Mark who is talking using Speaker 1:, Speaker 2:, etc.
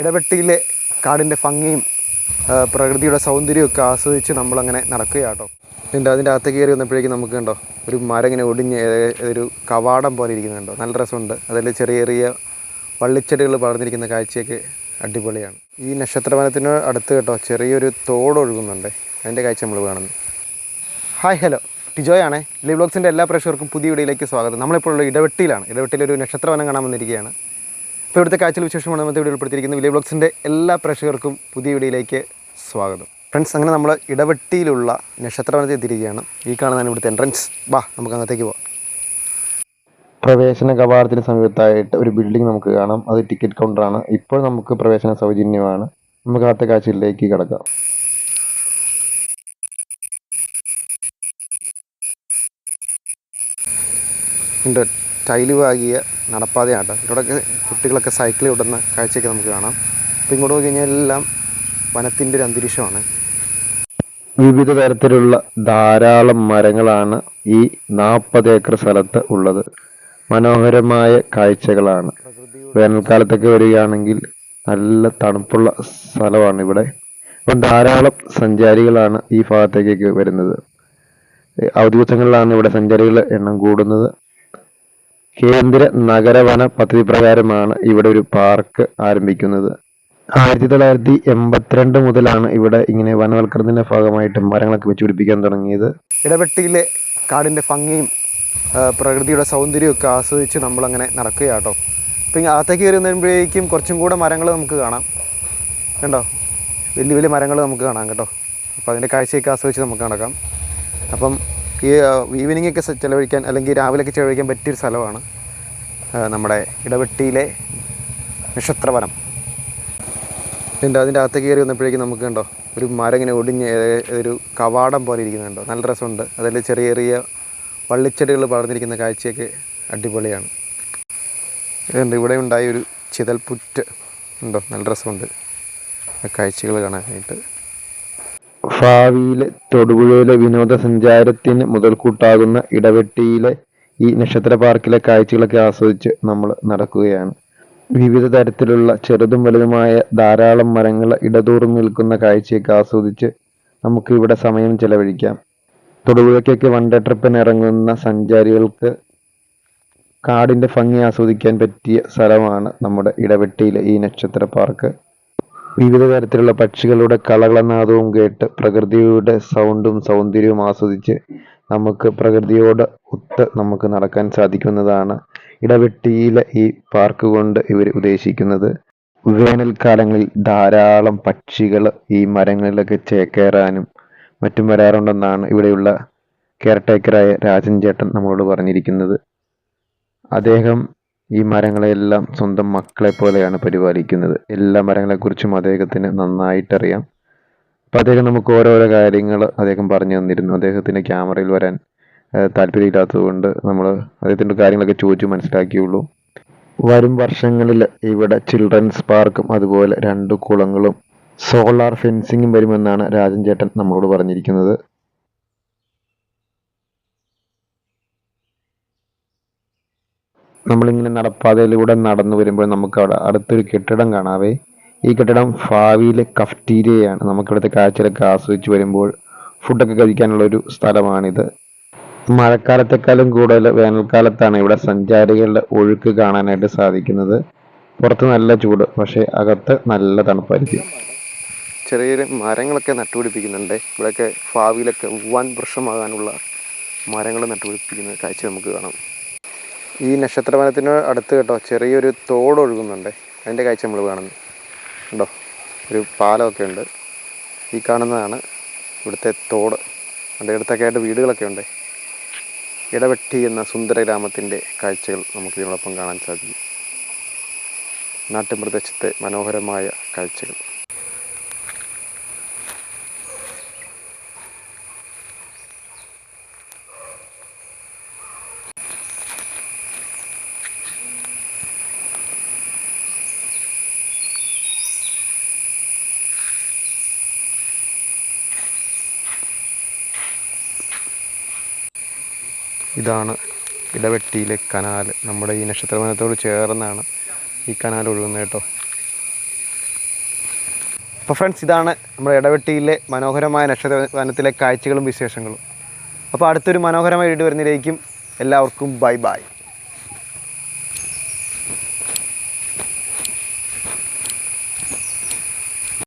Speaker 1: ഇടവെട്ടിയിലെ കാടിന്റെ ഭംഗിയും പ്രകൃതിയുടെ സൗന്ദര്യമൊക്കെ ആസ്വദിച്ച് നമ്മളങ്ങനെ നടക്കുക കേട്ടോ എന്നിട്ട് അതിന്റെ അകത്ത് കയറി വന്നപ്പോഴേക്കും നമുക്ക് കണ്ടോ ഒരു മരം ഇങ്ങനെ ഒടിഞ്ഞ് ഒരു കവാടം പോലെ ഇരിക്കുന്നുണ്ടോ നല്ല രസമുണ്ട്. അതിൽ ചെറിയ ചെറിയ വള്ളിച്ചെടികൾ പറഞ്ഞിരിക്കുന്ന കാഴ്ചയൊക്കെ അടിപൊളിയാണ്. ഈ നക്ഷത്രവനത്തിന് അടുത്ത് കേട്ടോ ചെറിയൊരു തോട് ഒഴുകുന്നുണ്ട്. അതിന്റെ കാഴ്ച നമ്മൾ കാണുന്നു. ഹായ് ഹലോ ടിജോയ് ആണേ ലീവ് ബ്ലോഗ്സിന്റെ എല്ലാ പ്രേക്ഷകർക്കും പുതിയ വീഡിയോയിലേക്ക് സ്വാഗതം. നമ്മളിപ്പോൾ ഉള്ള ഇടവെട്ടിയിലാണ്. ഇടവെട്ടിയിലൊരു നക്ഷത്രവനം കാണാൻ വന്നിരിക്കുകയാണ്. ഇവിടുത്തെ കാഴ്ചയിൽ വിശേഷമാണ് നമ്മൾ ഇവിടെ ഉൾപ്പെടുത്തിയിരിക്കുന്നത്. വിലേ ബ്ലോഗ്സിന്റെ എല്ലാ പ്രേക്ഷകർക്കും പുതിയ വീഡിയോയിലേക്ക് സ്വാഗതം. ഫ്രണ്ട്സ് അങ്ങനെ നമ്മൾ ഇടവെട്ടിയിലുള്ള നക്ഷത്രവനത്തിൽ എത്തിയിരിക്കുകയാണ്. ഈ കാണുന്നതാണ് ഇവിടുത്തെ എൻട്രൻസ് വാ നമുക്ക് അങ്ങത്തേക്ക് പോവാം. പ്രവേശന കവാടത്തിന് സമീപത്തായിട്ട് ഒരു ബിൽഡിംഗ് നമുക്ക് കാണാം. അത് ടിക്കറ്റ് കൗണ്ടറാണ് ഇപ്പോൾ നമുക്ക് പ്രവേശന സൗജന്യമാണ്. നമുക്ക് അകത്തെ കാഴ്ചയിലേക്ക് കിടക്കാം. ഉണ്ട്. ടൈൽ നടപ്പാതയാണ് കേട്ടോ ഇവിടെയൊക്കെ കുട്ടികളൊക്കെ സൈക്കിൾ വിടുന്ന കാഴ്ചയൊക്കെ നമുക്ക് കാണാം. അപ്പോൾ ഇങ്ങോട്ട് പോയി കഴിഞ്ഞാൽ എല്ലാം വനത്തിന്റെ ഒരു അന്തരീക്ഷമാണ്. വിവിധ തരത്തിലുള്ള ധാരാളം മരങ്ങളാണ് ഈ നാൽപ്പത് ഏക്കർ സ്ഥലത്ത് ഉള്ളത്. മനോഹരമായ കാഴ്ചകളാണ്. വേനൽക്കാലത്തൊക്കെ വരികയാണെങ്കിൽ നല്ല തണുപ്പുള്ള സ്ഥലമാണ് ഇവിടെ. അപ്പം ധാരാളം സഞ്ചാരികളാണ് ഈ ഭാഗത്തേക്കൊക്കെ വരുന്നത്. അവധി ദിവസങ്ങളിലാണ് ഇവിടെ സഞ്ചാരികളുടെ എണ്ണം കൂടുന്നത്. കേന്ദ്ര നഗരവന പദ്ധതി പ്രകാരമാണ് ഇവിടെ ഒരു പാർക്ക് ആരംഭിക്കുന്നത്. ആയിരത്തി തൊള്ളായിരത്തി എൺപത്തിരണ്ട് മുതലാണ് ഇവിടെ ഇങ്ങനെ വനവൽക്കരണത്തിന്റെ ഭാഗമായിട്ട് മരങ്ങളൊക്കെ വെച്ച് പിടിപ്പിക്കാൻ തുടങ്ങിയത്. ഇടവെട്ടിയിലെ കാടിന്റെ ഭംഗിയും പ്രകൃതിയുടെ സൗന്ദര്യമൊക്കെ ആസ്വദിച്ച് നമ്മളങ്ങനെ നടക്കുകയാട്ടോ അപ്പം അകത്തേക്ക് കയറി വരുമ്പോഴേക്കും കുറച്ചും കൂടെ മരങ്ങൾ നമുക്ക് കാണാം. കണ്ടോ? വലിയ വലിയ മരങ്ങൾ നമുക്ക് കാണാം കേട്ടോ. അപ്പോൾ അതിന്റെ കാഴ്ചയൊക്കെ ആസ്വദിച്ച് നമുക്ക് നടക്കാം. അപ്പം ഈ ഈവനിങ് ഒക്കെ സ- ചിലവഴിക്കാൻ അല്ലെങ്കിൽ രാവിലെയൊക്കെ ചിലവഴിക്കാൻ പറ്റിയൊരു സ്ഥലമാണ് നമ്മുടെ ഇടവെട്ടിയിലെ നക്ഷത്രവനം. ഉണ്ട് അതിന്റെ അകത്ത് കയറി വന്നപ്പോഴേക്കും നമുക്ക് കണ്ടോ ഒരു മരം ഇങ്ങനെ ഒടിഞ്ഞ് ഒരു കവാടം പോലെ ഇരിക്കുന്നുണ്ടോ നല്ല രസമുണ്ട്. അതിൽ ചെറിയ ചെറിയ വള്ളിച്ചെടികൾ പറഞ്ഞിരിക്കുന്ന കാഴ്ചയൊക്കെ അടിപൊളിയാണ്. ഇതുണ്ട് ഇവിടെ ഉണ്ടായ ഒരു ചിതൽപുറ്റ് ഉണ്ടോ നല്ല രസമുണ്ട്. കാഴ്ചകൾ കാണാനായിട്ട്. ഭാവിയിലെ തൊടുപുഴയിലെ വിനോദസഞ്ചാരത്തിന് മുതൽക്കൂട്ടാകുന്ന ഇടവെട്ടിയിലെ ഈ നക്ഷത്ര പാർക്കിലെ കാഴ്ചകളൊക്കെ ആസ്വദിച്ച് നമ്മൾ നടക്കുകയാണ്. വിവിധ തരത്തിലുള്ള ചെറുതും വലുതുമായ ധാരാളം മരങ്ങൾ ഇടതൂർന്ന് നിൽക്കുന്ന കാഴ്ചയൊക്കെ ആസ്വദിച്ച് നമുക്ക് ഇവിടെ സമയം ചെലവഴിക്കാം. തൊടുപുഴയ്ക്കൊക്കെ ഡേ ട്രിപ്പിന് ഇറങ്ങുന്ന സഞ്ചാരികൾക്ക് കാടിന്റെ ഭംഗി ആസ്വദിക്കാൻ പറ്റിയ സ്ഥലമാണ് നമ്മുടെ ഇടവെട്ടിയിലെ ഈ നക്ഷത്ര പാർക്ക്. വിവിധ തരത്തിലുള്ള പക്ഷികളുടെ കളകളനാദവും കേട്ട് പ്രകൃതിയുടെ സൗണ്ടും സൗന്ദര്യവും ആസ്വദിച്ച് നമുക്ക് പ്രകൃതിയോട് ഒത്ത് നമുക്ക് നടക്കാൻ സാധിക്കുന്നതാണ് ഇടവെട്ടിയിലെ ഈ പാർക്ക് കൊണ്ട് ഇവർ ഉദ്ദേശിക്കുന്നത്. വേനൽക്കാലങ്ങളിൽ ധാരാളം പക്ഷികൾ ഈ മരങ്ങളിലൊക്കെ ചേക്കേറാനും മറ്റും വരാറുണ്ടെന്നാണ് ഇവിടെയുള്ള കെയർടേക്കറായ രാജൻ ചേട്ടൻ നമ്മളോട് പറഞ്ഞിരിക്കുന്നത്. അദ്ദേഹം ഈ മരങ്ങളെല്ലാം സ്വന്തം മക്കളെ പോലെയാണ് പരിപാലിക്കുന്നത്. എല്ലാ മരങ്ങളെക്കുറിച്ചും അദ്ദേഹത്തിന് നന്നായിട്ടറിയാം. അപ്പോൾ അദ്ദേഹം നമുക്ക് ഓരോരോ കാര്യങ്ങൾ അദ്ദേഹം പറഞ്ഞു തന്നിരുന്നു. അദ്ദേഹത്തിന് ക്യാമറയിൽ വരാൻ താല്പര്യമില്ലാത്തതുകൊണ്ട് നമ്മൾ അദ്ദേഹത്തിന്റെ കാര്യങ്ങളൊക്കെ ചോദിച്ചു മനസ്സിലാക്കിയുള്ളൂ. വരും വർഷങ്ങളിൽ ഇവിടെ ചിൽഡ്രൻസ് പാർക്കും അതുപോലെ രണ്ട് കുളങ്ങളും സോളാർ ഫെൻസിങ്ങും വരുമെന്നാണ് രാജൻ ചേട്ടൻ നമ്മളോട് പറഞ്ഞിരിക്കുന്നത്. നമ്മളിങ്ങനെ നടപ്പാതയിലൂടെ നടന്നു വരുമ്പോൾ നമുക്ക് അവിടെ അടുത്തൊരു കെട്ടിടം കാണാവേ. ഈ കെട്ടിടം ഭാവിയിലെ കഫ്റ്റീരിയയാണ്. നമുക്കിവിടുത്തെ കാഴ്ചകളൊക്കെ ആസ്വദിച്ച് വരുമ്പോൾ ഫുഡൊക്കെ കഴിക്കാനുള്ള ഒരു സ്ഥലമാണിത്. മഴക്കാലത്തെക്കാളും കൂടുതൽ വേനൽക്കാലത്താണ് ഇവിടെ സഞ്ചാരികളുടെ ഒഴുക്ക് കാണാനായിട്ട് സാധിക്കുന്നത്. പുറത്ത് നല്ല ചൂട് പക്ഷേ അകത്ത് നല്ല തണുപ്പായിരിക്കും. ചെറിയ മരങ്ങളൊക്കെ നട്ടുപിടിപ്പിക്കുന്നുണ്ട്. ഇവിടെയൊക്കെ ഭാവിയിലൊക്കെ വൻ വൃക്ഷമാകാനുള്ള മരങ്ങൾ നട്ടുപിടിപ്പിക്കുന്ന കാഴ്ച നമുക്ക് കാണാം. ഈ നക്ഷത്രവനത്തിന് അടുത്ത് കേട്ടോ ചെറിയൊരു തോട് ഒഴുകുന്നുണ്ട്. അതിന്റെ കാഴ്ച നമ്മൾ കാണുന്നു. ഉണ്ടോ ഒരു പാലമൊക്കെ ഉണ്ട്. ഈ കാണുന്നതാണ് ഇവിടുത്തെ തോട്. അതിന്റെ അടുത്തൊക്കെ ആയിട്ട് വീടുകളൊക്കെ ഉണ്ട്. ഇടവെട്ടി എന്ന സുന്ദര ഗ്രാമത്തിന്റെ കാഴ്ചകൾ നമുക്ക് ഇതിനോടൊപ്പം കാണാൻ സാധിക്കും. നാട്ടുപ്രദേശത്തെ മനോഹരമായ കാഴ്ചകൾ. ഇതാണ് ഇടവെട്ടിയിലെ കനാൽ. നമ്മുടെ ഈ നക്ഷത്രവനത്തോട് ചേർന്നാണ് ഈ കനാൽ ഒഴുകുന്നത് കേട്ടോ. അപ്പോൾ ഫ്രണ്ട്സ് ഇതാണ് നമ്മുടെ ഇടവെട്ടിയിലെ മനോഹരമായ നക്ഷത്രവനത്തിലെ കാഴ്ചകളും വിശേഷങ്ങളും. അപ്പോൾ അടുത്തൊരു മനോഹരമായ വീട് വരുന്നതിലേക്കും എല്ലാവർക്കും ബൈ ബൈ